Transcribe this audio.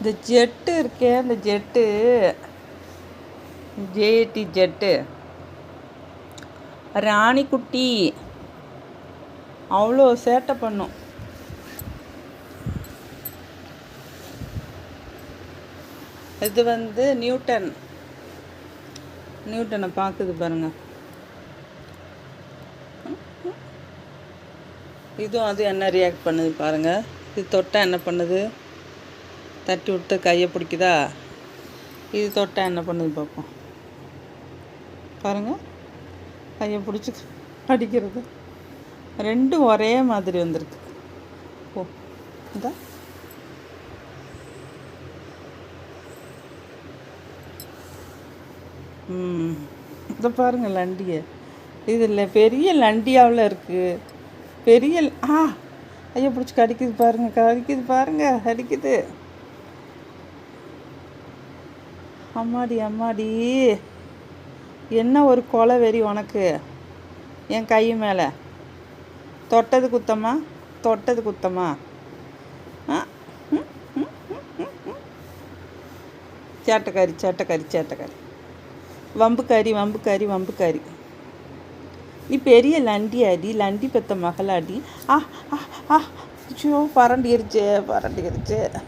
இந்த ஜெட்டு இருக்கே அந்த ஜெட்டு. JD jet. ராணிக்குட்டி. அவ்வளோ சேட்டை பண்ணும். இது வந்து நியூட்டன். நியூட்டனை பார்க்குது பாருங்க. இதுவும் அது என்ன ரியாக்ட் பண்ணுது பாருங்க. இது தொட்டால் என்ன பண்ணுது? தட்டி விட்டு கையை பிடிக்குதா? இது தொட்டால் என்ன பண்ணுது பார்ப்போம். பாருங்க. கையை பிடிச்சி அடிக்கிறது. ரெண்டும் ஒரே மாதிரி வந்திருக்கு. ஓ இதா ம். இதை பாருங்க லண்டியை. இதில் பெரிய லண்டியாவில் இருக்குது பெரிய ஆ ஐயா பிடிச்சி கடிக்குது பாருங்க கடிக்குது பாருங்க கடிக்குது. அம்மாடி அம்மாடி. என்ன ஒரு கொலை வெறி உனக்கு? என் கை மேலே. தொட்டது குத்தமா? தொட்டது குத்தமா? ஆ? ம், ம், ம், ம், ம். சேட்டைக்காரி சேட்டைக்காரி சேட்டைக்காரி. வம்புக்காரி வம்புக்காரி வம்புக்காரி. நீ பெரிய லண்டி அடி லண்டி பெத்த மகளாடி. ஆ ஆ ஆ. ஐயோ பரண்டிருச்சு பரண்டிருச்சு.